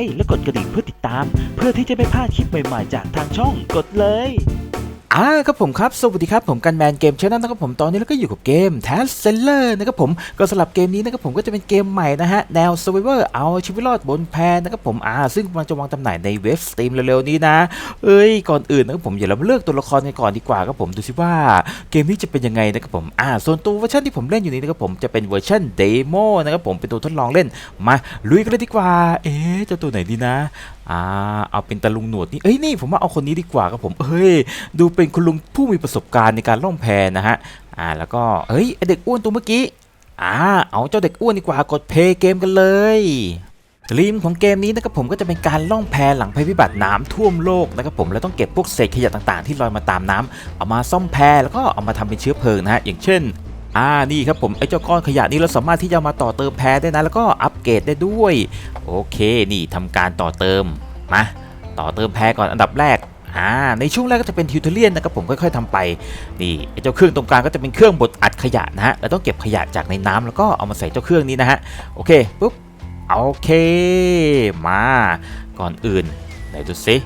ค์และกดกระดิ่งเพื่อติดตาม เพื่อที่จะไม่พลาดคลิปใหม่ๆ จากทางช่องกดเลย อ่าครับผมครับ สวัสดีครับผมกันแมนเกมชแนลนะครับผมตอนนี้เราก็อยู่กับเกม t a s s e l l e r นะครับผมก็สำหรับเกมนี้นะครับผมก็จะเป็นเกมใหม่นะฮะแนว Survivor เอาชีวิตรอดบนแพนะครับผมอ่าซึ่งมันจะวางจำหน่ายในเว็บสตรีมเร็วๆนี้นะ เอ้ยก่อนอื่นนะครับผมอย่าเรามาเลือกตัวละครกันก่อนดีกว่าครับผมดูสิว่าเกมนี้จะเป็นยังไงนะครับผมอ่าส่วนตัวเวอร์ชันที่ผมเล่นอยู่นี้นะครับผมจะเป็นเวอร์ชันเดโมนะครับผมเป็นตัวทดลองเล่นมาลุยกันเลยดีกว่า เอ๊ะจ้าตัวไหนดีนะ อ่าเอาเป็นตะลุงหนวดนี่เอ้ยนี่ผมว่าเอาคนนี้ดีกว่าครับผมเฮ้ยดูเป็นคุณลุงผู้มีประสบการณ์ในการล่องแพนะฮะอ่าแล้วก็เฮ้ยเด็กอ้วนตัวเมื่อกี้อ่าเอาเจ้าเด็กอ้วนดีกว่ากดเพย์เกมกันเลยธีมของเกมนี้นะครับผมก็จะเป็นการล่องแพหลังภัยพิบัติน้ำท่วมโลกนะครับผมแล้วต้องเก็บพวกเศษขยะต่างๆ ที่ลอยมาตามน้ำเอามาซ่อมแพแล้วก็เอามาทำเป็นเชื้อเพลิงนะฮะอย่างเช่น อ่านี่ครับผมไอ้เจ้าก้อนขยะนี้เราสามารถที่จะมาต่อเติมแพรได้นะ แล้วก็อัปเกรดได้ด้วย โอเคนี่ทำการต่อเติมมาต่อเติมแพรก่อนอันดับแรกอ่าในช่วงแรกก็จะเป็นทิวเทเลียนนะครับผมค่อยๆทำไปนี่ไอ้เจ้าเครื่องตรงกลางก็จะเป็นเครื่องบดอัดขยะนะฮะเราต้องเก็บขยะจากในน้ำแล้วก็เอามาใส่เจ้าเครื่องนี้นะฮะโอเคปุ๊บโอเค มาก่อนอื่นไหนดูซิ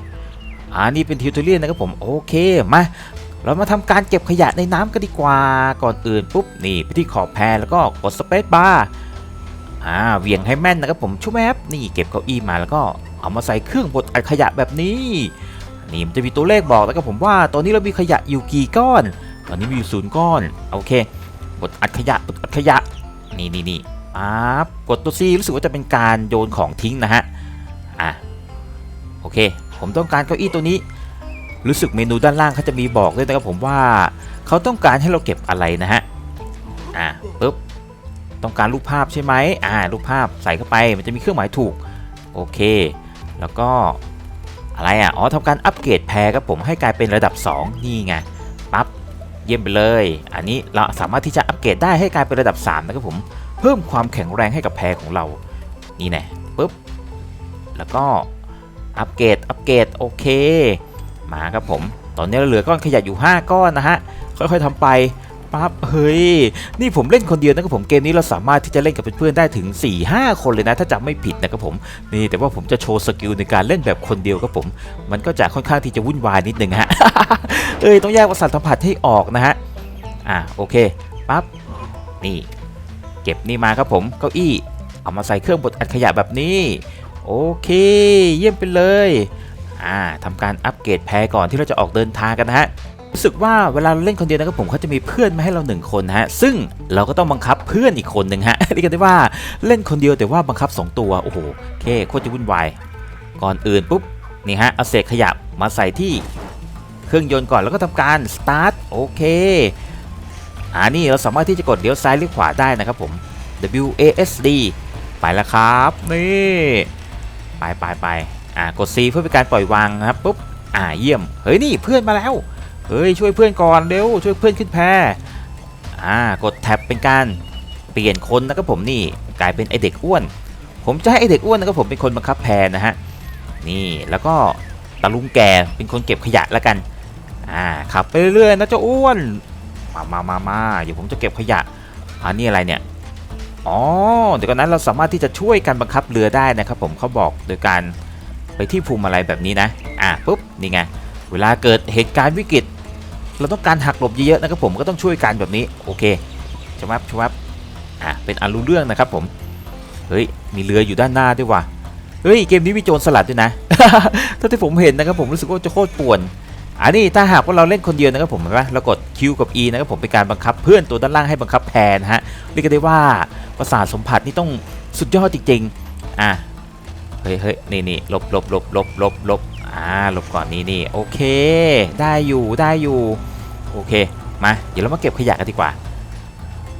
อ่านี่เป็นทิวเทเลียนนะครับผมโอเคมา เรามาทำการเก็บขยะในน้ำกันดีกว่าก่อนอื่นปุ๊บนี่ไปที่ขอบแพรแล้วก็กดสเปซบาร์อ่าเวียงให้แม่นนะครับผมชุบแมบนี่เก็บเก้าอี้มาแล้วก็เอามาใส่เครื่องบดอัดขยะแบบนี้นี่มันจะมีตัวเลขบอกแล้วก็ผมว่าตอนนี้เรามีขยะอยู่กี่ก้อน ตอนนี้มีอยู่ศูนย์ก้อนโอเคบดอัดขยะบดอัดขยะนี่นี่นี่ปั๊บกดตัว C รู้สึกว่าจะเป็นการโยนของทิ้งนะฮะอะโอเค ผมต้องการเก้าอี้ตัวนี้ รู้สึกเมนูด้านล่างเขาจะมีบอกด้วยนะครับผมว่าเขาต้องการให้เราเก็บอะไรนะฮะอะปึ๊บต้องการรูปภาพใช่ไหมอ่ารูปภาพใส่เข้าไปมันจะมีเครื่องหมายถูกโอเค แล้วก็อะไรอะอ๋อทำการอัปเกรดแพรครับผมให้กลายเป็นระดับ 2 นี่ไงปั๊บเยี่ยมไปเลย อันนี้เราสามารถที่จะอัปเกรดได้ให้กลายเป็นระดับ 3 นะครับผมเพิ่มความแข็งแรงให้กับแพรของเรานี่แน่ปุ๊บแล้วก็อัปเกรดอัปเกรดโอเค มาครับผม ตอนนี้เราเหลือก้อนขยะอยู่ 5 ก้อนนะฮะ ค่อยๆทำไปปั๊บเฮ้ย นี่ผมเล่นคนเดียวนะครับผมเกมนี้เราสามารถที่จะเล่นกับเพื่อนๆได้ถึง 4-5 คนเลยนะ ถ้าจำไม่ผิดนะครับผมนี่แต่ว่าผมจะโชว์สกิลในการเล่นแบบคนเดียวครับผม มันก็จะค่อนข้างที่จะวุ่นวายนิดนึงฮะเอ้ยต้องแยกประสาทสัมผัสให้ออกนะฮะอะโอเคปั๊บนี่ เก็บนี่มาครับผมเก้าอี้เอามาใส่เครื่องบดอัดขยะแบบนี้ โอเค เยี่ยมไปเลย อ่าทำการอัปเกรดแพรก่อนที่เราจะออกเดินทางกันนะฮะรู้สึกว่าเวลาเราเล่นคนเดียวนะครับผมเขาจะมีเพื่อนมาให้เราหนึ่งคนนะฮะซึ่งเราก็ต้องบังคับเพื่อนอีกคนหนึ่งฮะเรียกกันได้ว่าเล่นคนเดียวแต่ว่าบังคับ 2 ตัวโอ้โหโอเคโคตรจะวุ่นวายก่อนอื่นปุ๊บนี่ฮะเอาเศษขยะมาใส่ที่เครื่องยนต์ก่อนแล้วก็ทำการสตาร์ทโอเคอ่านี่เราสามารถที่จะกดเลี้ยวซ้ายหรือขวาได้นะครับผม W A S D ไปแล้วครับนี่ไปไปไป อ่ากด C เพื่อเป็นการปล่อยวางครับปุ๊บอ่าเยี่ยมเฮ้ยนี่เพื่อนมาแล้วเฮ้ยช่วยเพื่อนก่อนเร็วช่วยเพื่อนขึ้นแพอ่ากดแท็บเป็นการเปลี่ยนคนนะครับผมนี่กลายเป็นไอเด็กอ้วน ผมจะให้ไอเด็กอ้วนนะครับผมเป็นคนบังคับแพนะฮะนี่แล้วก็ตาลุงแกเป็นคนเก็บขยะแล้วกันอ่าขับไปเรื่อยๆนะเจ้าอ้วนมามามามาเดี๋ยวผมจะเก็บขยะอันนี้อะไรเนี่ยอ๋อเดี๋ยวก่อนนั้นเราสามารถที่จะช่วยกันบังคับเรือได้นะครับผมเขาบอกโดยการ ไปที่ภูมิอะไรแบบนี้นะ อ่าปุ๊บนี่ไงเวลาเกิดเหตุการณ์วิกฤต เราต้องการหักหลบเยอะๆนะครับผมก็ต้องช่วยกันแบบนี้โอเคชวับชวับอะเป็นอันรู้เรื่องนะครับผมเฮ้ยมีเรืออยู่ด้านหน้าด้วยว่ะเฮ้ยเกมนี้มีโจรสลัดด้วยนะถ้าที่ผมเห็นนะครับผมรู้สึกว่าจะโคตรป่วนอันนี้ถ้าหากว่าเราเล่นคนเดียวนะครับผมเห็นไหมเรากด Q กับ E นะครับผมเป็นการบังคับเพื่อนตัวด้านล่างให้บังคับแพนนะฮะเรียกได้ว่าประสาทสัมผัสนี่ต้องสุดยอดจริงๆอะ เฮ้ยเฮ้ยนี่นี่ลบลบลบลบลบลบอ่าลบก่อนนี่นี่โอเค ได้อยู่ได้อยู่โอเคมาเดี๋ยวเรามาเก็บขยะกันดีกว่า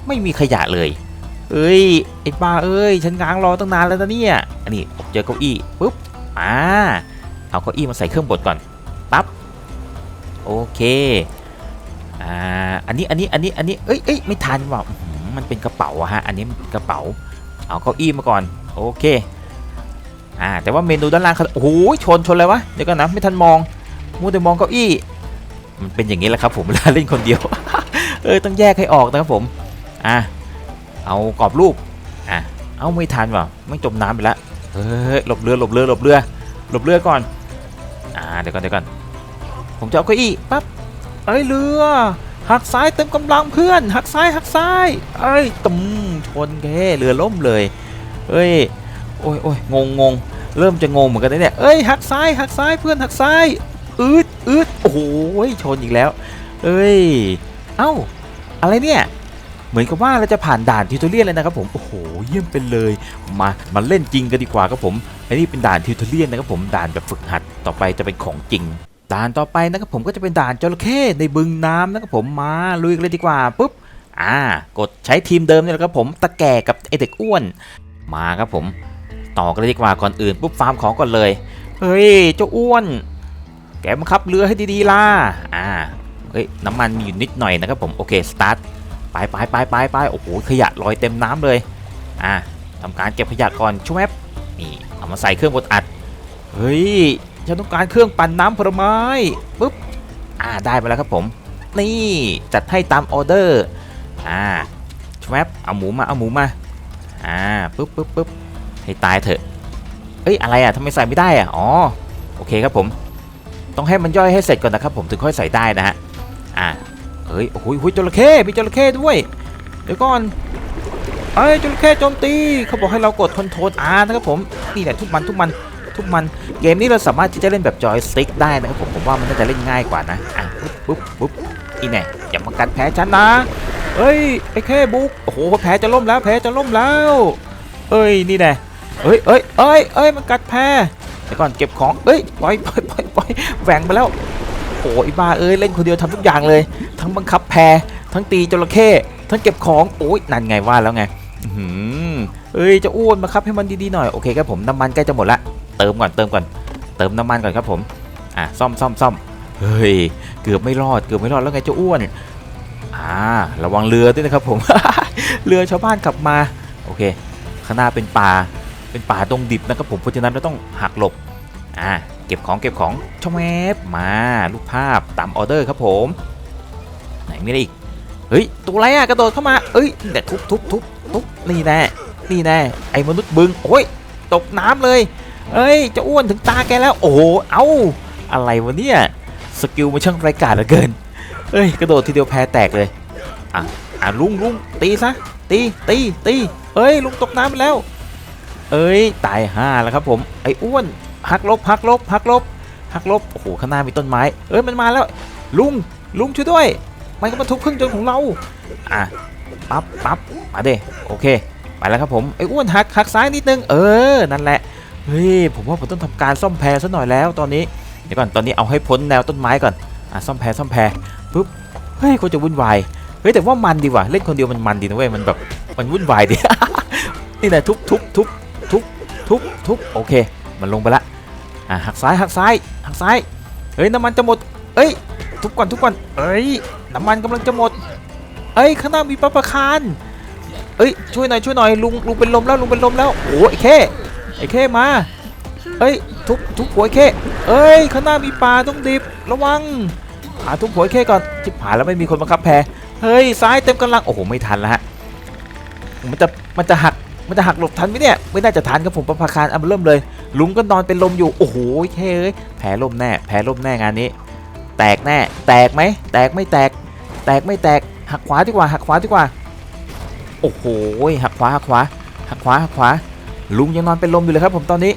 ไม่มีขยะเลย เอ้ยไอ้บ้าเอ้ยฉันง้างรอตั้งนานแล้วนะเนี่ยอันนี้เจอเก้าอี้ปุ๊บอ่าเอาเก้าอี้มาใส่เครื่องบดก่อนปั๊บโอเคอ่าอันนี้อันนี้อันนี้อันนี้เอ้ยเอ้ยไม่ทันว่ะมันเป็นกระเป๋าอะฮะอันนี้กระเป๋าเอาเก้าอี้มาก่อนโอเค อ่าแต่ว่าเมนูด้านล่างเขาโอ้โหชนชนอะไรวะเดี๋ยวก่อนนะไม่ทันมองมัวแต่มองเก้าอี้มันเป็นอย่างนี้แหละครับผมเวลาเล่นคนเดียวเออต้องแยกให้ออกนะครับผมอะเอากรอบรูปอะเอาไม่ทันว่ะไม่จมน้ำไปแล้วเฮ้ยหลบเรือหลบเรือหลบเรือหลบเรือก่อนอ่าเดี๋ยวก่อนเดี๋ยวก่อนผมจะเอาเก้าอี้ปั๊บเอ้ยเรือหักซ้ายเต็มกำลังเพื่อนหักซ้ายหักซ้ายเอ้ยตุ้มชนแกเรือล่มเลยเอ้ยโอ้ยโอ้ยงงงง เริ่มจะงงเหมือนกันเนี่ย เอ้ยหักซ้ายหักซ้ายเพื่อนหักซ้าย อืดอืดโอ้โหชนอีกแล้ว เอ้ย เอ้า อะไรเนี่ยเหมือนกับว่าเราจะผ่านด่านทิวทอเรียนเลยนะครับผม โอ้โห เยี่ยมไปเลย มามาเล่นจริงกันดีกว่าครับผมอันนี้เป็นด่านทิวทอเรียนนะครับผมด่านแบบฝึกหัดต่อไปจะเป็นของจริง ด่านต่อไปนะครับผมก็จะเป็นด่านจระเข้ในบึงน้ำนะครับผมมาลุยกันเลยดีกว่าปุ๊บอ่ากดใช้ทีมเดิมนี่แหละครับผมตะแก่กับไอเด็กอ้วน มาครับผม ต่อกันเลยดีกว่าก่อนอื่นปุ๊บฟาร์มของก่อนเลย เฮ้ยเจ้าอ้วน แกบังคับเรือให้ดีๆล่ะ อ่า เฮ้ยน้ำมันมีอยู่นิดหน่อยนะครับผมโอเคสตาร์ทไปไปไปไปไปโอ้โหขยะลอยเต็มน้ำเลย อ่าทำการเก็บขยะก่อนช่วยแมปนี่เอามาใส่เครื่องบดอัด เฮ้ยฉันต้องการเครื่องปั่นน้ำผลไม้ปุ๊บ อ่าได้ไปแล้วครับผม นี่จัดให้ตามออเดอร์ อ่าช่วยแมปเอาหมูมาเอาหมูมา อ่าปุ๊บปุ๊บปุ๊บ ให้ตายเถอะ เอ้ยอะไรอะทำไมใส่ไม่ได้อะ อ๋อ โอเคครับผม ต้องให้มันย่อยให้เสร็จก่อนนะครับผมถึงค่อยใส่ได้นะฮะ อ่าเฮ้ย โอ้โหโอ้ยจระเข้มีจระเข้ด้วย เดี๋ยวก่อน เอ้ยจระเข้โจมตี เขาบอกให้เรากดคอนโทรลอาร์นะครับผม นี่แหละทุกมันทุกมันทุกมัน เกมนี้เราสามารถที่จะเล่นแบบจอยสติ๊กได้นะครับผม ผมว่ามันน่าจะเล่นง่ายกว่านะ อะปุ๊บปุ๊บปุ๊บอีแน่อย่ามากัดแผลฉันนะเอ้ยไอ้แค่บุก โอ้โหแผลจะล่มแล้วแผลจะล่มแล้ว เอ้ย นี่แน่ เอ้ยเอ้ยเอ้ยเอ้ยมันกัดแผลเดี๋ยวก่อนเก็บของเอ้ยปล่อยปล่อยปล่อยปล่อยแหวงไปแล้วโอ้ยบ้าเอ้ยเล่นคนเดียวทำทุกอย่างเลย ทั้งบังคับแพรทั้งตีจระเข้ทั้งเก็บของโอ้ยนั่นไงว่าแล้วไงอื้อหือเอ้ยจะอ้วนบังคับให้มันดีๆหน่อยโอเคครับผมน้ำมันใกล้จะหมดละเติมก่อนเติมก่อนเติมน้ำมันก่อนครับผมอะซ่อมซ่อมซ่อมเฮ้ยเกือบไม่รอดเกือบไม่รอดแล้วไงเจ้าอ้วนอ่าระวังเรือด้วยนะครับผมเรือชาวบ้านขับมาโอเคข้างหน้าเป็นป่า เป็นป่าดงดิบนะครับผมเพราะฉะนั้นเราต้องหักหลบอ่าเก็บของเก็บของช่อมแมบมารูปภาพตามออเดอร์ครับผมไหนมีอะไรอีกเฮ้ยตัวอะไรอะกระโดดเข้ามาเอ้ยเด็ดทุบทุบทุบทุบนี่แน่นี่แน่ไอ้มนุษย์บึงโอ้ยตกน้ำเลยเอ้ยจะอ้วนถึงตาแกแล้วโอ้โหเอ้าอะไรวะเนี่ยสกิลมันช่างไร้กาจเหลือเกินเอ้ยกระโดดทีเดียวแพ้แตกเลยอะอะลุงลุงตีซะตีตีตีเอ้ยลุงตกน้ำแล้ว เอ้ยตายห่าแล้วครับผมไอ้อ้วนหักลบหักลบหักลบหักลบโอ้โหข้างหน้ามีต้นไม้ เอ้ยมันมาแล้ว ลุงลุงช่วยด้วย มันก็มาทุบเครื่องยนของเราอะปั๊บปั๊บมาเด้โอเคไปแล้วครับผมไอ้อ้วนหักหักซ้ายนิดนึงเออนั่นแหละเฮ้ยผมว่าผมต้องทำการซ่อมแพรซะหน่อยแล้วตอนนี้เดี๋ยวก่อนตอนนี้เอาให้พ้นแนวต้นไม้ก่อนอะซ่อมแพรซ่อมแพรปุ๊บเฮ้ยคนจะวุ่นวายเฮ้ยแต่ว่ามันดีว่ะเล่นคนเดียวมันมันดีนะเว้ยมันแบบมันวุ่นวายดีนี่แหละทุบทุบทุบ ทุบทุบโอเค มันลงไปละอะหักซ้ายหักซ้ายหักซ้ายเฮ้ยน้ำมันจะหมดเอ้ยทุบก่อนทุบก่อนเอ้ยน้ำมันกำลังจะหมด เอ้ยข้างหน้ามีปลาประคานเอ้ยช่วยหน่อยช่วยหน่อยลุงลุงเป็นลมแล้วลุงเป็นลมแล้วโอ้ยไอ้เข้ไอ้เข้มาเอ้ยทุบทุบหัวไอ้เข้เอ้ยข้างหน้ามีปลาต้องดิบระวังหาทุบหัวไอ้เข้ก่อนจิบหายแล้วไม่มีคนบังคับแพรเฮ้ยซ้ายเต็มกำลังโอ้โหไม่ทันแล้วฮะมันจะมันจะหัก มันจะหักหลบทันไหมเนี่ย ไม่น่าจะทันครับผมประภาคารเอาเริ่มเลย ลุงก็นอนเป็นลมอยู่ โอ้โหเฮ้ยแผลลมแน่ แผลลมแน่งานนี้ แตกแน่ แตกไหม แตกไม่แตก แตกไม่แตก หักขวาดีกว่า หักขวาดีกว่า โอ้โห หักขวา หักขวา หักขวา หักขวา ลุงยังนอนเป็นลมอยู่เลยครับผมตอนนี้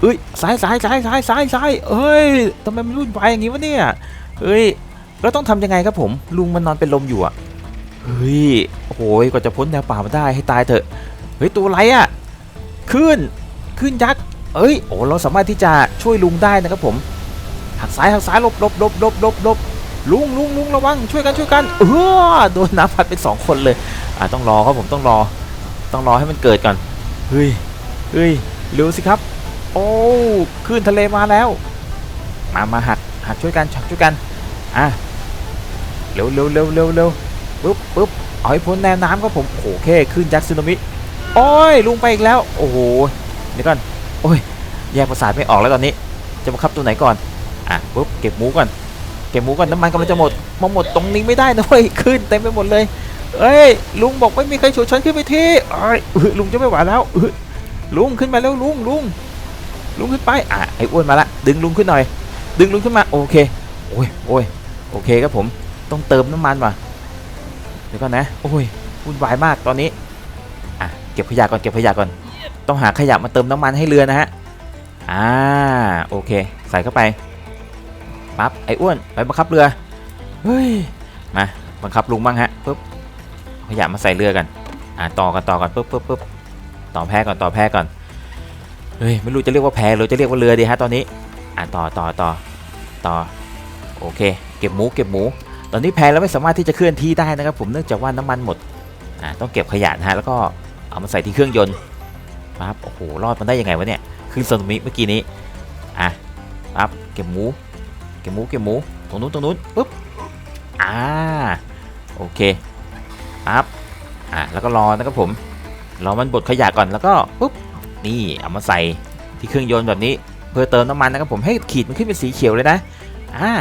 เอ้ย ซ้ายซ้ายซ้ายซ้ายซ้ายซ้ายเอ้ยทำไมมันรุ่นวายอย่างงี้วะเนี่ยเอ้ยแล้วต้องทำยังไงครับผม ลุงมันนอนเป็นลมอยู่อะเฮ้ย โอ้โหกว่าจะพ้นแนวป่ามาได้ให้ตายเถอะ ฮ้ยตัวอะไรอะขึ้นขึ้นยักษ์เอ้ยโอ้เราสามารถที่จะช่วยลุงได้นะครับผมหักซ้ายหักซ้ายลบลบลบลบลบลบลุงลุงลุงระวังช่วยกันช่วยกันเออโดนน้ำพัดเป็นสองคนเลยอ่าต้องรอครับผมต้องรอ ต้องรอให้มันเกิดก่อนเฮ้ยเฮ้ยเร็วสิครับ โอ้คลื่นทะเลมาแล้ว มามาหักหักช่วยกันหักช่วยกันอะเร็วเร็วเร็วเร็วเร็วปึ๊บปึ๊บเอาให้พ้นแนวน้ำครับผมโอ้โหแค่คลื่นยักษ์สึนามิ โอ้ยลุงไปอีกแล้ว โอ้โหเดี๋ยวก่อนโอ้ยแยกประสาทไม่ออกแล้วตอนนี้ จะบังคับตัวไหนก่อนอะปุ๊บเก็บหมูก่อนเก็บหมูก่อนน้ำมันกำลังจะหมดมาหมดตรงนี้ไม่ได้นะเว้ยขึ้นเต็มไปหมดเลยเอ้ยลุงบอกไม่มีใครฉุดฉันขึ้นไปที่เอ้ยลุงจะไม่ไหวแล้วลุงขึ้นมาแล้วลุงลุงลุงขึ้นไปอะไอ้อ้วนมาละดึงลุงขึ้นหน่อย ดึงลุงขึ้นมาโอเคโอ้ยโอ้ยโอเคครับผมต้องเติมน้ำมันว่ะเดี๋ยวก่อนนะโอ้ยวุ่นวายมากตอนนี้ เก็บขยะก่อนเก็บขยะก่อน ต้องหาขยะมาเติมน้ำมันให้เรือนะฮะอ่าโอเค ใส่เข้าไปปั๊บไอ้อ้วนไปบังคับเรือเฮ้ยมาบังคับลุงบ้างฮะปุ๊บขยะมาใส่เรือกันอ่าต่อกันต่อกันปุ๊บปุ๊บปุ๊บต่อแพก่อนต่อแพก่อนเฮ้ยไม่รู้จะเรียกว่าแพหรือจะเรียกว่าเรือดีฮะตอนนี้อ่าต่อต่อต่อต่อโอเค เก็บหมูเก็บหมู ตอนนี้แพเราไม่สามารถที่จะเคลื่อนที่ได้นะครับผมเนื่องจากว่าน้ำมันหมดอ่าต้องเก็บขยะนะฮะแล้วก็ เอามาใส่ที่เครื่องยนต์ปั๊บโอ้โหรอดมันได้ยังไงวะเนี่ยขึ้นสึนามิเมื่อกี้นี้อะปั๊บเก็บหมูเก็บหมูเก็บหมูตรงนู้นตรงนู้นปุ๊บอ่าโอเคปั๊บอ่าแล้วก็รอนะครับผมรอมันบดขยะก่อนแล้วก็ปุ๊บนี่เอามาใส่ที่เครื่องยนต์แบบนี้ เพื่อเติมน้ำมันนะครับผมให้ขีดมันขึ้นเป็นสีเขียวเลยนะอ่า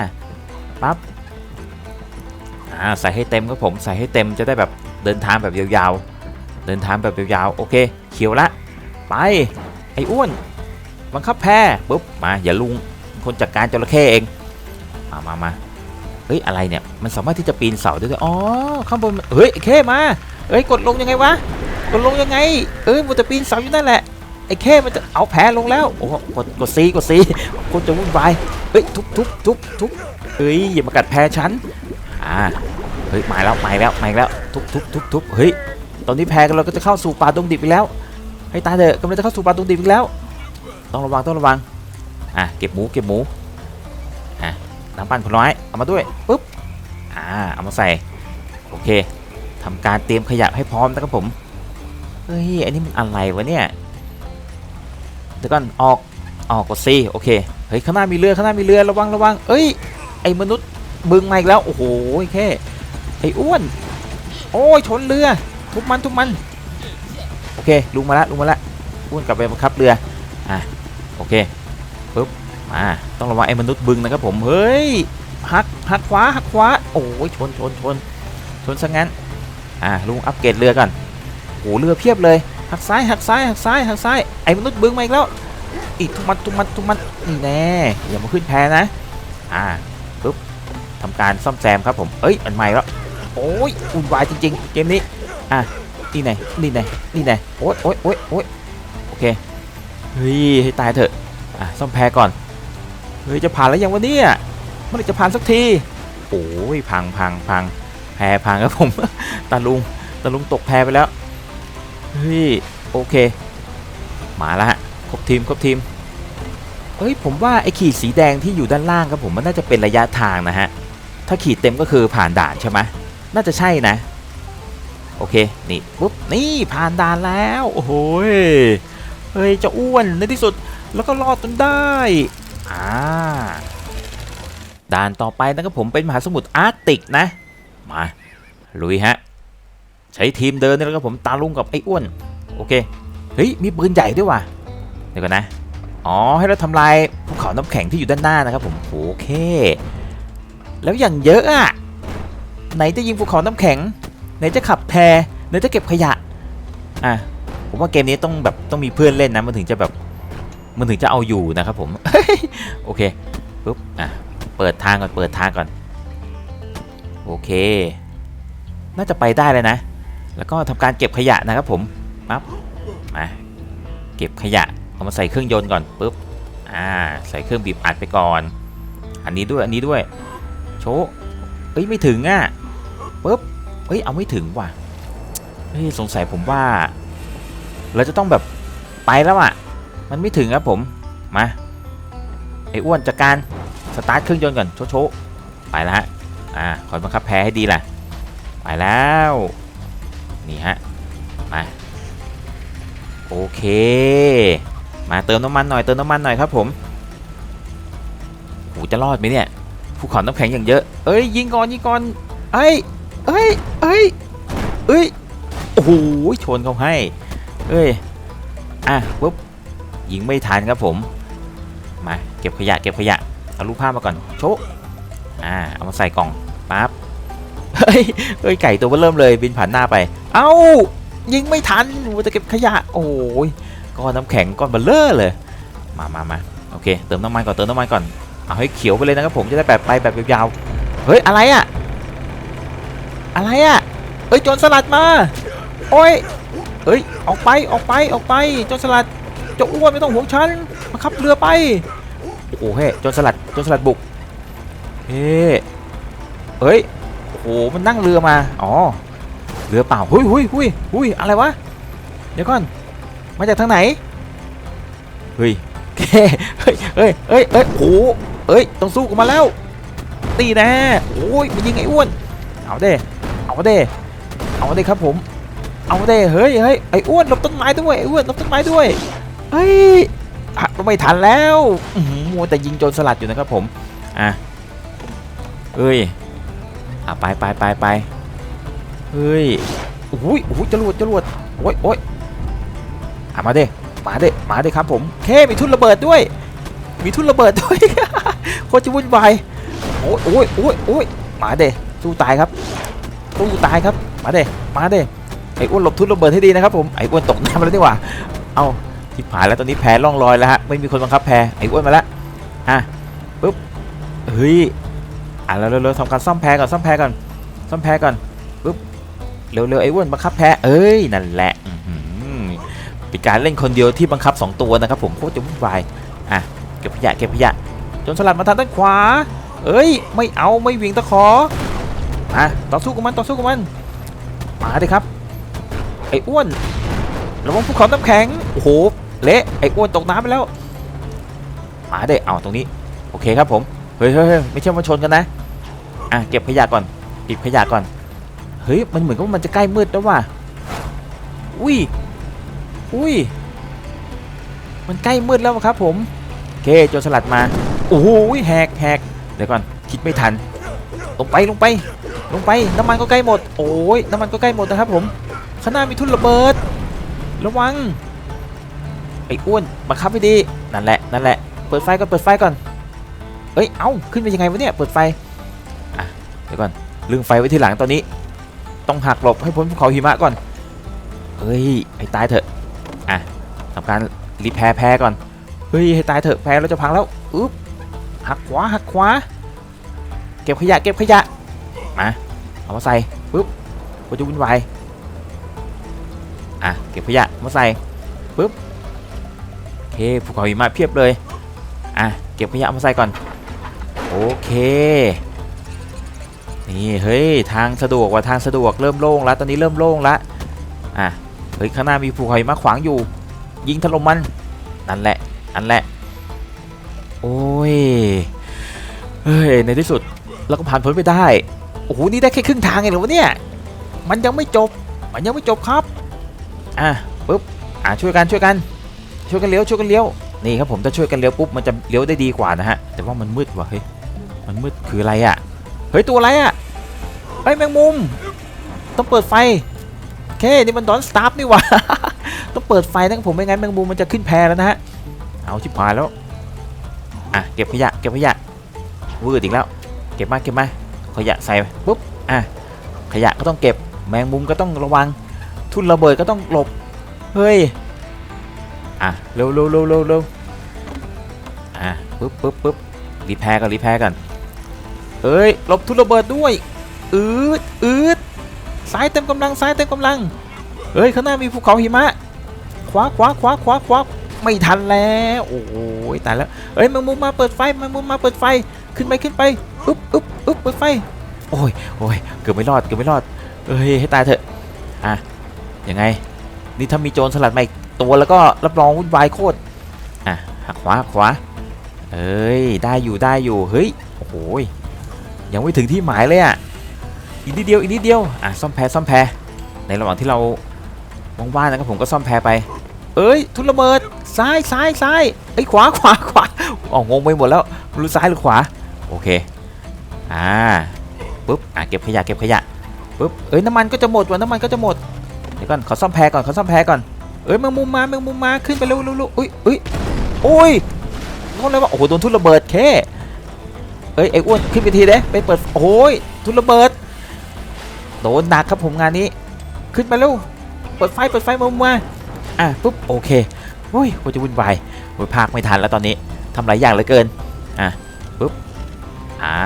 ปั๊บอ่าใส่ให้เต็มครับผมใส่ให้เต็มจะได้แบบเดินทางแบบยาวๆ เดินทางแบบยาวๆ โอเค เขียวละ ไป ไอ้อ้วน บังคับแพ้ปุ๊บ มา อย่าลุง คนจัดการจระเข้เอง มามามาเฮ้ย อะไรเนี่ย มันสามารถที่จะปีนเสาได้ด้วย อ๋อ ข้างบน เฮ้ยไอ้เข้มา เฮ้ย กดลงยังไงวะ กดลงยังไง เอ้ยมันจะปีนเสาอยู่นั่นแหละ ไอ้เข้มันจะเอาแพ้ลงแล้ว โอ้กด กดซีกดซีคนจะวุ่นวาย เฮ้ย ทุบทุบทุบทุบเฮ้ย อย่ามากัดแพ้ฉัน อ่า เฮ้ย มาแล้ว มาแล้ว มาแล้ว ทุบทุบทุบทุบเฮ้ย ตอนนี้แพ้กันเราก็จะเข้าสู่ป่าดงดิบอีกแล้ว ให้ตาเถอะกำลังจะเข้าสู่ป่าดงดิบอีกแล้ว ต้องระวังต้องระวัง อะเก็บหมูเก็บหมูน้ำปั่นผลไม้เอามาด้วยปุ๊บ อ่าเอามาใส่ โอเคทำการเตรียมขยะให้พร้อมนะครับผม เฮ้ยอันนี้มันอะไรวะเนี่ย เดี๋ยวก่อนออกออกกดซีโอเค เฮ้ยข้างหน้ามีเรือข้างหน้ามีเรือระวังระวัง เอ้ยไอ้มนุษย์บึงมาอีกแล้ว โอ้โหแค่ไอ้อ้วน โอ้ยชนเรือ ทุบมันทุบมันโอเคลุงมาละลุงมาละอ้วนกลับไปบังคับเรืออะโอเคปุ๊บมาต้องระวังไอ้มนุษย์บึงนะครับผมเฮ้ยหักหักขวาหักขวาโอ้ยชนชนชนชนซะงั้นอ่าลุงอัปเกรดเรือกันโอ้เรือเพียบเลยหักซ้ายหักซ้ายหักซ้ายหักซ้ายไอ้มนุษย์บึงมาอีกแล้วอีกทุกมันทุกมันทุกมันนี่แน่อย่ามาขึ้นแพนะอ่าปึ๊บทำการซ่อมแซมครับผมเอ้ยมันใหม่แล้วโอ้ยอุ่นวายจริง ๆ เกมนี้ อะนี่ไหนนี่ไหนนี่ไหนโอ้ยโอ้ยโอ้ยโอ้ยโอเคเฮ้ยให้ตายเถอะอะซ่อมแพก่อนเฮ้ยจะผ่านแล้วยังวะเนี่ยเมื่อไหร่จะผ่านสักทีโอ้ยพังพังพังแพพังครับผมตาลุงตาลุงตกแพไปแล้วเฮ้ยโอเค มาแล้วฮะครบทีมครบทีมเฮ้ยผมว่าไอ้ขีดสีแดงที่อยู่ด้านล่างครับผมมันน่าจะเป็นระยะทางนะฮะถ้าขีดเต็มก็คือผ่านด่านใช่ไหมน่าจะใช่นะ โอเค นี่ปุ๊บ นี่ผ่านด่านแล้ว โอ้โหเฮ้ยเจะอ้วนในที่สุด แล้วก็รอดจนได้ อ่า ด่านต่อไปนะครับผมเป็นมหาสมุทรอาร์กติกนะ มา ลุยฮะ ใช้ทีมเดินนี่แล้วครับผมตาลุงกับไอ้อ้วน โอเค เฮ้ย มีปืนใหญ่ด้วยว่ะ เดี๋ยวก่อนนะ อ๋อ ให้เราทำลายภูเขาน้ำแข็งที่อยู่ด้านหน้านะครับผม โอเค แล้วอย่างเยอะอะไหนจะยิงภูเขาน้ำแข็ง ไหนจะขับแพไหนจะเก็บขยะอะผมว่าเกมนี้ต้องแบบต้องมีเพื่อนเล่นนะมันถึงจะแบบมันถึงจะเอาอยู่นะครับผมโอเคปุ๊บอะเปิดทางก่อนเปิดทางก่อนโอเค น่าจะไปได้เลยนะ แล้วก็ทำการเก็บขยะนะครับผมปั๊บมาเก็บขยะเอามาใส่เครื่องยนต์ก่อนปุ๊บอ่าใส่เครื่องบีบอัดไปก่อน อันนี้ด้วยอันนี้ด้วย โชว์เอ้ยไม่ถึงอะปุ๊บ เฮ้ยเอาไม่ถึงว่ะเฮ้ยสงสัยผมว่า เราจะต้องแบบไปแล้วอะ มันไม่ถึงครับผม มาไอ้อ้วนจัดการสตาร์ทเครื่องยนต์ก่อนโชว์โชว์ไปแล้วฮะ อ่าคอยบังคับแพ้ให้ดีล่ะ ไปแล้ว นี่ฮะ มา โอเค มาเติมน้ำมันหน่อยเติมน้ำมันหน่อยครับผมโหจะรอดไหมเนี่ย ภูเขาน้ำแข็งอย่างเยอะ เอ้ยยิงก่อนยิงก่อน เอ้ย เอ้ยเอ้ยเอ้ยโอ้โหชนเขาให้ เอ้ยอะปุ๊บยิงไม่ทันครับผม มาเก็บขยะเก็บขยะเอารูปภาพมาก่อนโชะอ่าเอามาใส่กล่องปั๊บเฮ้ยเฮ้ยไก่ตัวเบอเริ่มเลยบินผ่านหน้าไป เอ้ายิงไม่ทันว่าจะเก็บขยะโอ้ยก้อนน้ำแข็งก้อนเบลเลอร์เลยมามามาโอเคเติมน้ำมันก่อนเติมน้ำมันก่อนเอาให้เขียวไปเลยนะครับผมจะได้แบบไปแบบยาวๆเฮ้ยอะไรอะ อะไรอะเอ้ยโจรสลัดมา โอ้ยเอ้ยออกไปออกไปออกไปโจรสลัดจะอ้วนไม่ต้องห่วงฉันมาขับเรือไปโอ้โหเฮ้ยโจรสลัดโจรสลัดบุกเฮ้เฮ้ยโอ้โหมันนั่งเรือมาอ๋อเรือเปล่าหุยหุยหุยหุยอะไรวะเดี๋ยวก่อนมาจากทางไหนเฮ้ยเฮ้ยเฮ้ยเฮ้ยเฮ้ยโอ้โหเอ้ยต้องสู้กันมาแล้วตีแน่โอ้ยมันยิงไอ้อ้วนเอาเด้ เอาเด้เอาเด้ครับผม เอาเด้เฮ้ยเฮ้ยไอ้อ้วนหลบต้นไม้ด้วยไอ้อ้วนหลบต้นไม้ด้วยเฮ้ยไม่ทันแล้วมัวแต่ยิงโจรสลัดอยู่นะครับผมอะเฮ้ยอะไปไปไปไปเฮ้ยโอ้ยโอ้ยจรวดจรวดโอ้ยโอ้ยอะมาเด้มาเด้มาเด้ครับผมเคมีทุ่นระเบิดด้วย มีทุ่นระเบิดด้วยโคตรจะวุ่นวายโอ้ยโอ้ยโอ้ยโอ้ยมาเด้สู้ตายครับ สู้ตายครับมาเด้มาเด้ไอ้อ้วนหลบทุ่นระเบิดให้ดีนะครับผมไอ้อ้วนตกน้ำมาแล้วดีกว่าเอาที่ผ่านแล้วตอนนี้แพ้ล่องลอยแล้วฮะไม่มีคนบังคับแพ้ไอ้อ้วนมาแล้วอะปุ๊บเฮ้ยอะเร็วๆทำการซ่อมแพ้ก่อนซ่อมแพ้ก่อนซ่อมแพ้ก่อนปุ๊บเร็วๆไอ้อ้วนบังคับแพ้เอ้ยนั่นแหละอื้อหือเป็นการเล่นคนเดียวที่บังคับ 2 ตัวนะครับผมโคตรจะวุ่นวายอะเก็บขยะเก็บขยะจนสลัดมาทางด้านขวา เอ้ย ไม่เอาไม่เวิ่ยงตะขอ มาต่อสู้กับมันต่อสู้กับมันมาเดิครับ ไอ้อ้วนระวังภูเขาน้ำแข็งโอ้โหเละไอ้อ้วนตกน้ำไปแล้วมาเด้เอาตรงนี้โอเคครับผมเฮ้ยเฮ้ยไม่ใช่มาชนกันนะอะเก็บขยะก่อนเก็บขยะก่อนเฮ้ยมันเหมือนกับมันจะใกล้มืดแล้วว่ะอุ้ยอุ้ยมันใกล้มืดแล้วครับผมโอเคโจรสลัดมาโอ้โหแหกแหกเดี๋ยวก่อนคิดไม่ทัน ลงไปลงไป ลงไปน้ำมันก็ใกล้หมด โอ้ยน้ำมันก็ใกล้หมดนะครับผมข้างหน้ามีทุ่นระเบิด ระวังไอ้อ้วนบังคับให้ดีนั่นแหละนั่นแหละเปิดไฟก่อนเปิดไฟก่อนเอ้ยเอ้าขึ้นไปยังไงวะเนี่ยเปิดไฟอะเดี๋ยวก่อนลืมไฟไว้ที่หลังตอนนี้ ต้องหักหลบให้พ้นภูเขาหิมะก่อนเฮ้ยให้ตายเถอะอะทำการรีแพร์แพร์ก่อนเฮ้ยให้ตายเถอะแพร์เราจะพังแล้วอึ๊บหักขวาหักขวา เก็บขยะเก็บขยะมาเอามาใส่ปึ๊บก็จะวุ่นวายอะเก็บขยะมาใส่ปึ๊บโอเคภูเขาหิมะเพียบเลยอะเก็บขยะมาใส่ก่อนโอเคนี่เฮ้ยทางสะดวกว่าทางสะดวกเริ่มโล่งแล้วตอนนี้เริ่มโล่งแล้วอะเฮ้ยข้างหน้ามีภูเขาหิมะขวางอยู่ ยิงถล่มมันนั่นแหละอันแหละโอ้ยเฮ้ยในที่สุด เราก็ผ่านพ้นไปได้ โอ้โห นี่ได้แค่ครึ่งทางเองเหรอวะเนี่ย มันยังไม่จบ มันยังไม่จบครับ อะปุ๊บ อะช่วยกันช่วยกัน ช่วยกันเลี้ยวช่วยกันเลี้ยว นี่ครับผมถ้าช่วยกันเลี้ยวปุ๊บมันจะเลี้ยวได้ดีกว่านะฮะ แต่ว่ามันมืดว่ะเฮ้ย มันมืดคืออะไรอะ่ะ เฮ้ยตัวอะไรอะ่ะเฮ้ยแมงมุม ต้องเปิดไฟโอเคนี่มันดอนสตาร์ฟนี่ว่าต้องเปิดไฟนะครับผมไม่งั้นแมงมุมมันจะขึ้นแพแล้วนะฮะ เอาชิบหายแล้ว อะเก็บขยะเก็บขยะวืดอีกแล้ว เก็บมาเก็บมาขยะใส่ปุ๊บอะขยะก็ต้องเก็บแมงมุมก็ต้องระวัง ทุนระเบิดก็ต้องหลบเฮ้ยอะเร็วเร็วเร็วเร็วเร็วอะปึ๊บปึ๊บปึ๊บรีแพร์กันรีแพร์กันเอ้ยหลบทุนระเบิดด้วยอืดอืดซ้ายเต็มกำลังซ้ายเต็มกำลังเฮ้ยข้างหน้ามีภูเขาหิมะขวาขวาขวาขวาขวาไม่ทันแล้วโอ้ยตายแล้วเอ้ยแมงมุมมาเปิดไฟแมงมุมมาเปิดไฟ ขึ้นไปขึ้นไปอึ๊บอึ๊บอึ๊บเปิดไฟโอ้ยโอ้ยเกือบไม่รอดเกือบไม่รอดเอ้ยให้ตายเถอะอะยังไงนี่ถ้ามีโจรสลัดมาอีกตัวแล้วก็รับรองวุ่นวายโคตรอะหักขวาหักขวาเอ้ยได้อยู่ได้อยู่เฮ้ยโอ้โหยยังไม่ถึงที่หมายเลยอะอีกนิดเดียวอีกนิดเดียวอะซ่อมแพซ่อมแพในระหว่างที่เราว่างๆนะครับผมก็ซ่อมแพไป เอ้ยทุนระเบิดซ้ายซ้ายซ้ายเอ้ยขวาขวาขวาอ๋องงไปหมดแล้วรู้ซ้ายหรือขวา โอเค อ่า ปุ๊บ อะเก็บขยะเก็บขยะ ปุ๊บ เอ้ยน้ำมันก็จะหมดว่ะน้ำมันก็จะหมด เดี๋ยวก่อนขอซ่อมแพก่อนขอซ่อมแพก่อน เอ้ยแมงมุมมาแมงมุมมาขึ้นไปเร็วเร็วเร็วอุ้ยอุ้ยโอ้ยโดนเลยว่าโอ้โหโดนทุนระเบิดเคเอ้ยไอ้อ้วนขึ้นไปทีเด้ไปเปิด โอ้ยทุนระเบิด โดนหนักครับผมงานนี้ ขึ้นมาเร็ว เปิดไฟเปิดไฟมามา อะปุ๊บโอเคโอ้ยโคตรจะวุ่นวายโอ้ยพากไม่ทันแล้วตอนนี้ทำหลายอย่างเหลือเกิน อะ อ่า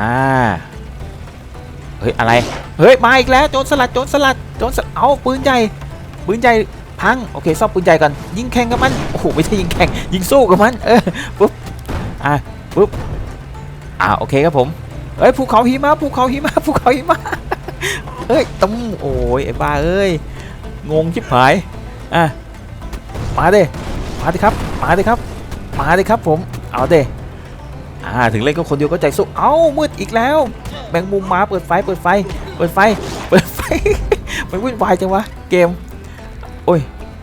เฮ้ยอะไรเฮ้ยมาอีกแล้วโจรสลัดโจรสลัดโจรสลัดเอาปืนใหญ่ปืนใหญ่พังโอเคซ่อมปืนใหญ่ก่อนยิงแข่งกับมันโอ้โหไม่ใช่ยิงแข่งยิงสู้กับมันเออปุ๊บอะปุ๊บอ่าโอเคครับผมเฮ้ยภูเขาหิมะภูเขาหิมะภูเขาหิมะเฮ้ยตุ้มโอ้ยไอ้บ้าเอ้ยงงชิบหายอะมาเด้มาดิครับมาดิครับมาดิครับผมเอาเด้ อ่าถึงเล่นก็คนเดียวก็ใจสู้เอ้ามืดอีกแล้วแมงมุมมาเปิดไฟเปิดไฟ เปิดไฟ เปิดไฟมันวุ่นวายจังวะเกม โอ้ย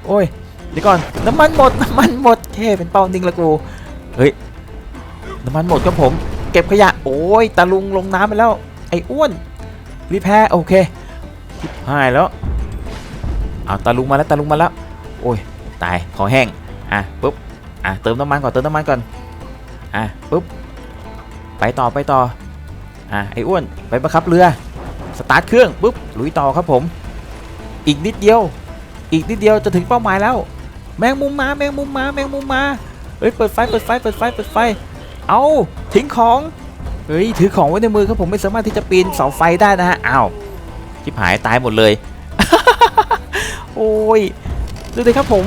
โอ้ยเดี๋ยวก่อนน้ำมันหมดน้ำมันหมดเท่เป็นเป้านิ่งละกูเฮ้ยน้ำมันหมดครับผม เก็บขยะโอ้ยตาลุงลงน้ำไปแล้ว ไอ้อ้วนรีแพร์โอเคหายแล้วเอาตาลุงมาแล้วตาลุงมาแล้ว โอ้ยตายขอแห้งอะปุ๊บอะเติมน้ำมันก่อนเติมน้ำมันก่อนอะปุ๊บ ไปต่อไปต่ออะไอ้อ้วนไปบังคับเรือสตาร์ทเครื่องปุ๊บลุยต่อครับผม อีกนิดเดียว อีกนิดเดียวจะถึงเป้าหมายแล้ว แมงมุมมาแมงมุมมาแมงมุมมาเฮ้ยเปิดไฟเปิดไฟเปิดไฟเปิดไฟ เอาทิ้งของเฮ้ยถือของไว้ในมือครับผมไม่สามารถที่จะปีนเสาไฟได้นะฮะอ้าวชิบหายตายหมดเลย โอ้ยดูเลยครับผม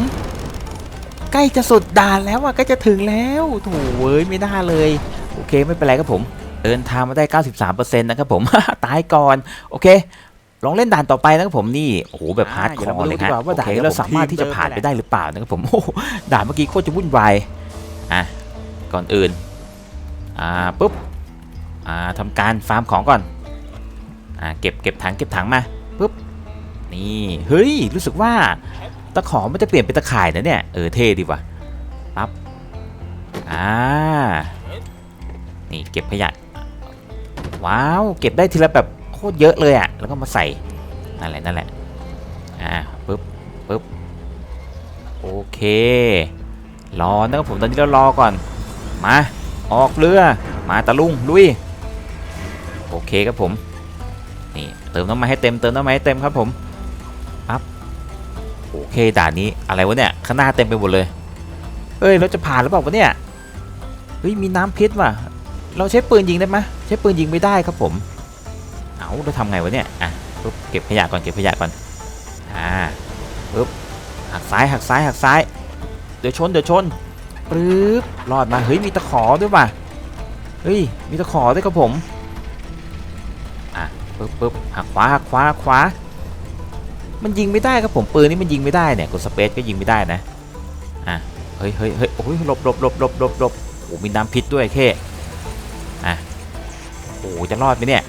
ใกล้จะสุดด่านแล้วอะใกล้จะถึงแล้วโถเว้ยไม่น่าเลย โอเคไม่เป็นไรครับผม เดินทางมาได้ 93%นะครับผม ตายก่อน โอเค ลองเล่นด่านต่อไปนะครับผมนี่ โอ้โหแบบฮาร์ดคอร์เลยฮะว่าด่านนี้เราสามารถที่จะผ่านไปได้หรือเปล่านะครับผมโอ้โหด่านเมื่อกี้โคตรจะวุ่นวาย อะ ก่อนอื่น อ่าปุ๊บ อ่าทำการฟาร์มของก่อน อ่าเก็บเก็บถังเก็บถังมาปุ๊บ นี่ เฮ้ย รู้สึกว่าตะขอมันจะเปลี่ยนเป็นตะข่ายนะเนี่ย เออเท่ดีว่ะปั๊บ อ่า นี่เก็บขยะว้าวเก็บได้ทีละแบบโคตรเยอะเลยอะ่ะแล้วก็มาใส่นั่นแหละนั่นแหละอ่าปุ๊บปุ๊บโอเครอนะครับผมตอนนี้เรารอก่อนมาออกเรือมาตะลุงลุยโอเคครับผมนี่เติมน้ำมันให้เต็มเติมน้ำมันให้เต็มครับผมปั๊บโอเคด่านนี้อะไรวะเนี่ยข้างหน้าเต็มไปหมดเลยเอ้ยเราจะผ่านหรือเปล่าวะเนี่ยเฮ้ยมีน้ำพิษว่ะ เราใช้ปืนยิงได้ไหมใช้ปืนยิงไม่ได้ครับผม เอาเราทำไงวะเนี่ย อะปุ๊บเก็บขยะก่อนเก็บขยะก่อน อ่าปุ๊บหักซ้ายหักซ้ายหักซ้าย เดี๋ยวชนเดี๋ยวชนปึ๊บรอดมาเฮ้ยมีตะขอด้วยว่ะ เฮ้ยมีตะขอด้วยครับผม อะปึ๊บปึ๊บหักขวาหักขวาหักขวา มันยิงไม่ได้ครับผมปืนนี่มันยิงไม่ได้เนี่ยกดสเปซก็ยิงไม่ได้นะ อะเฮ้ยเฮ้ยเฮ้ยโอ้ยหลบหลบหลบหลบหลบหลบโอ้มีน้ำพิษด้วยแค่ โอ้จะรอดไหมเนี่ย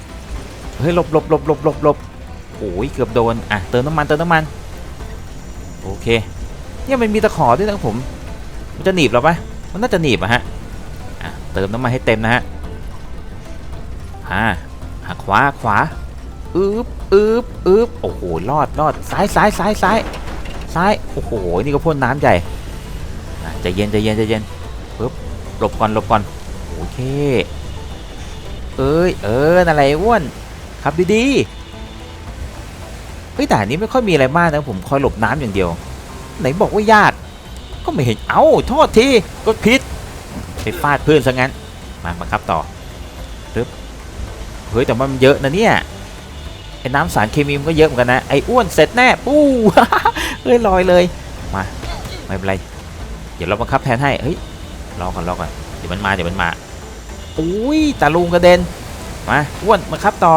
เฮ้ยหลบหลบหลบหลบหลบหลบโอ้ยเกือบโดน อะเติมน้ำมันเติมน้ำมัน โอเค เนี่ยมันมีตะขอด้วยนะผม มันจะหนีบเราปะมันน่าจะหนีบอะฮะ อะเติมน้ำมันให้เต็มนะฮะ อ่าหักขวาขวาอึบอึบอึบโอ้โหรอดรอดซ้ายซ้ายซ้ายซ้ายซ้ายโอ้โหนี่ก็พ่นน้ำใหญ่ใจเย็นใจเย็นใจเย็นปึ๊บหลบก่อนหลบก่อนโอเค เอ้ยเอออะไรอ้วนขับดีๆเฮ้ยแต่อันนี้ไม่ค่อยมีอะไรมากนะผมคอยหลบน้ำอย่างเดียว ไหนบอกว่ายากก็ไม่เห็นเอ้าโทษทีกดผิดไปฟาดเพื่อนซะงั้นมามาครับต่อปึ๊บเฮ้ยแต่ว่ามันเยอะนะเนี่ยไอ้น้ำสารเคมีมันก็เยอะเหมือนกันนะไอ้อ้วนเสร็จแน่ปู้เฮ้ยลอยเลยมาไม่เป็นไรเดี๋ยวเราบังคับแทนให้เฮ้ยรอก่อนรอก่อนเดี๋ยวมันมาเดี๋ยวมันมา อุ้ยตาลุงกระเด็น มาอ้วนมาครับต่อ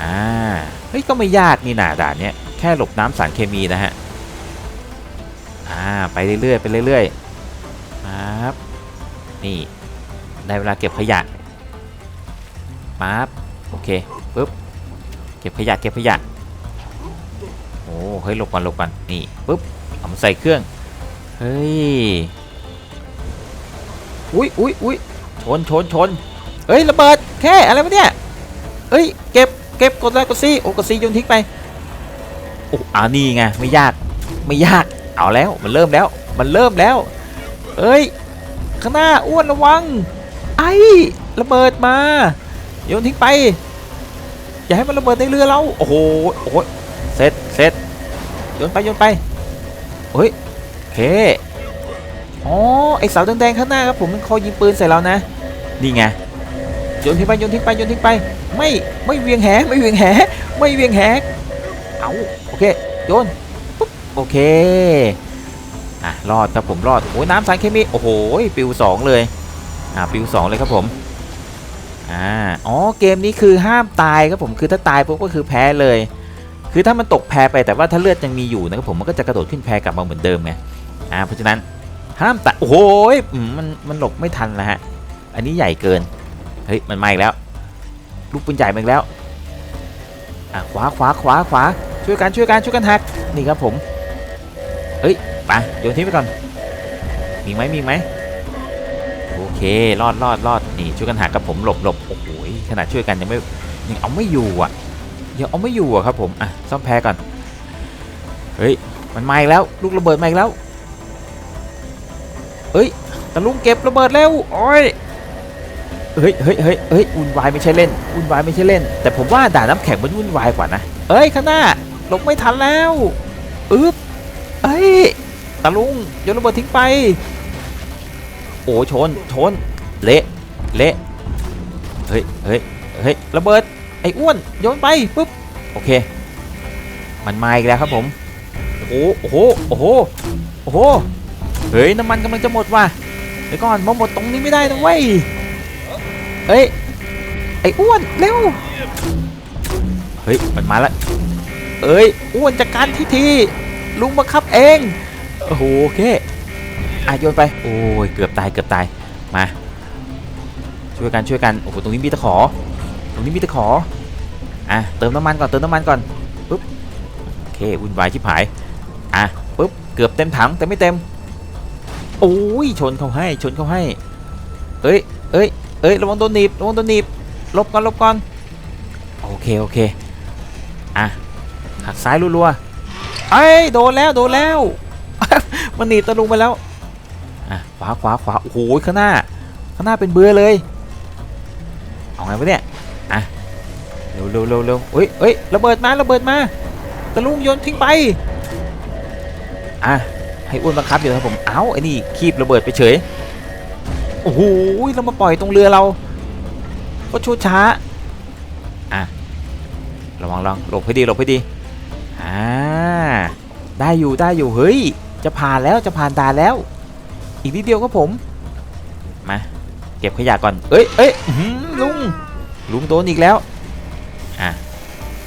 อ่า เฮ้ย ก็ไม่ยากนี่นาด่านเนี้ย แค่หลบน้ำสารเคมีนะฮะ อ่า ไปเรื่อยๆ ไปเรื่อยๆปั๊บนี่ ได้เวลาเก็บขยะปั๊บ โอเคปึ๊บ เก็บขยะ เก็บขยะ โอ้ เฮ้ย หลบก่อนหลบก่อนนี่ปึ๊บ เอามาใส่เครื่อง เฮ้ย อุ้ยอุ้ยอุ้ยชนชนชนเฮ้ยระเบิดแค่อะไรวะเนี่ยเฮ้ยเก็บเก็บกดแล้วกดซีโอ้กดซีโยนทิ้งไปโอ้อานี่ไงไม่ยากไม่ยากเอาแล้วมันเริ่มแล้วมันเริ่มแล้วเอ้ยข้างหน้าอ้วนระวัง ไอ้ระเบิดมาโยนทิ้งไปอย่าให้มันระเบิดในเรือเราโอ้โหโอ้โหเสร็จเสร็จโยนไปโยนไปเฮ้ยเค อ๋อไอเสาแดงๆข้างหน้าครับผมมันคอยยิงปืนใส่เรานะนี่ไงโยนทิ้งไปโยนทิ้งไปโยนทิ้งไป ไม่ไม่เวียงแหไม่เวียงแหไม่เวียงแหเอาโอเคโยนปุ๊บโอเคอะรอดครับผมรอดโอ้ยน้ำสารเคมีโอ้โหปิวสองเลยอ่าปิวสองเลยครับผมอ่าอ๋อเกมนี้คือห้ามตายครับผมคือถ้าตายปุ๊บก็คือแพ้เลย คือถ้ามันตกแพไปแต่ว่าถ้าเลือดยังมีอยู่นะครับผมมันก็จะกระโดดขึ้นแพกลับมาเหมือนเดิมไงอ่าเพราะฉะนั้น ห้ามตายโอ้โหมันมันหลบไม่ทันแล้วฮะ อันนี้ใหญ่เกิน เฮ้ย มันมาอีกแล้ว ลูกปืนใหญ่มาอีกแล้ว อะขวาขวาขวาขวาช่วยกันช่วยกันช่วยกันหัก นี่ครับผมเอ้ยไปโยนทิ้งไปก่อน มีไหมมีไหมโอเครอดรอดรอดนี่ช่วยกันหักกับผมหลบหลบโอ้โหขนาดช่วยกันยังไม่ยังเอาไม่อยู่อะยังเอาไม่อยู่อะครับผมอะซ่อมแพ้ก่อนเฮ้ยมันมาอีกแล้ว ลูกระเบิดมาอีกแล้ว เฮ้ยตะลุงเก็บระเบิดเร็วโอ้ยเฮ้ยเฮ้ยเฮ้ยเฮ้ยวุ่นวายไม่ใช่เล่นวุ่นวายไม่ใช่เล่น แต่ผมว่าด่านน้ำแข็งมันวุ่นวายกว่านะเอ้ยข้างหน้าหลบไม่ทันแล้วอึ๊บเอ้ยตะลุงโยนระเบิดทิ้งไป โอ้ชนชนเละเละเฮ้ยเฮ้ยเฮ้ยระเบิดไอ้อ้วนโยนไปปุ๊บโอเค มันมาอีกแล้วครับผมโอ้โหโอ้โหโอ้โห เฮ้ยน้ำมันกำลังจะหมดว่ะเดี๋ยวก่อนมาหมดตรงนี้ไม่ได้นะเว้ยเอ้ยไอ้อ้วนเร็วเฮ้ยมันมาล้วเอ้ยอ้วนจัดการทีทีลุงบังคับเองโอ้โหโอเคอะโยนไปโอ้ยเกือบตายเกือบตายมาช่วยกันช่วยกันโอ้โหตรงนี้มีตะขอ ตรงนี้มีตะขออะเติมน้ำมันก่อนเติมน้ำมันก่อนปุ๊บโอเควุ่นวายชิบหายอะปุ๊บเกือบเต็มถังแต่ไม่เต็ม โอ้ยชนเขาให้ชนเขาให้ เอ้ยเอ้ยเอ้ยระวังโดนหนีบระวังโดนหนีบลบก่อนลบก่อนโอเคโอเคอะหักซ้ายรัวๆเอ้โดนแล้วโดนแล้ว มันหนีบตะลุงไปแล้วอะขวาขวาขวาโอ้โหข้างหน้าข้างหน้าเป็นเบื่อเลยเอาไงวะเนี่ยอะเร็วเร็วเร็วเร็วเฮ้ยเฮ้ยระเบิดมาระเบิดมาตะลุงโยนทิ้งไปอะ ให้อ้วนบังคับอยู่ครับผม เอ้าไอ้นี่คีบระเบิดไปเฉย โอ้โหเรามาปล่อยตรงเรือเราก็ชูช้า อะ ระวังระวังหลบให้ดีหลบให้ดี อ่า ได้อยู่ได้อยู่ เฮ้ย จะผ่านแล้วจะผ่านด่าแล้ว อีกนิดเดียวครับผม มา เก็บขยะก่อน เอ้ยเอ้ยลุง ลุงโดนอีกแล้ว อะ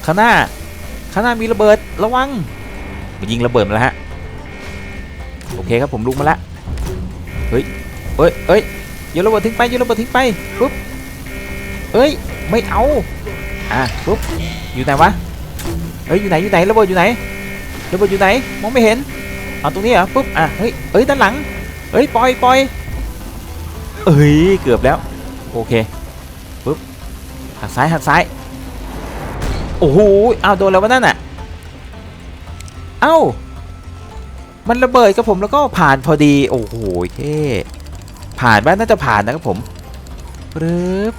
ข้างหน้าข้างหน้ามีระเบิดระวังมันยิงระเบิดมาแล้วฮะ โอเคครับผมลุกมาละเฮ้ยเอ้ยเอ้ยโยนระเบิดทิ้งไปโยนระเบิดทิ้งไปปุ๊บเอ้ยไม่เอาอะปุ๊บอยู่ไหนวะเฮ้ยอยู่ไหนอยู่ไหนระเบิดอยู่ไหนระเบิดอยู่ไหนมองไม่เห็นเอาตรงนี้เหรอปุ๊บอะเฮ้ยเอ้ยด้านหลังเฮ้ยปล่อยปล่อยเอ้ยเกือบแล้วโอเคปุ๊บหักซ้ายหักซ้ายโอ้โหเอาโดนแล้ววะนั่นน่ะเอ้า มันระเบิดกับผมแล้วก็ผ่านพอดี โอ้โหเท่ผ่านบ้านน่าจะผ่านนะครับผมปึ๊บ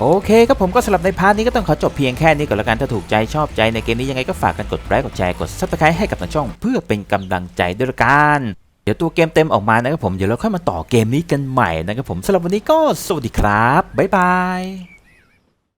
โอเคครับผมก็สำหรับในพาร์ทนี้ก็ต้องขอจบเพียงแค่นี้ก่อนละกันถ้าถูกใจชอบใจในเกมนี้ยังไงก็ฝากกันกดไลค์กดแชร์กดซับสไครต์ให้กับทางช่อง เพื่อเป็นกำลังใจด้วยละกันเดี๋ยวตัวเกมเต็มออกมานะครับผมเดี๋ยวเราค่อยมาต่อเกมนี้กันใหม่นะครับผมสำหรับวันนี้ก็สวัสดีครับบ๊ายบาย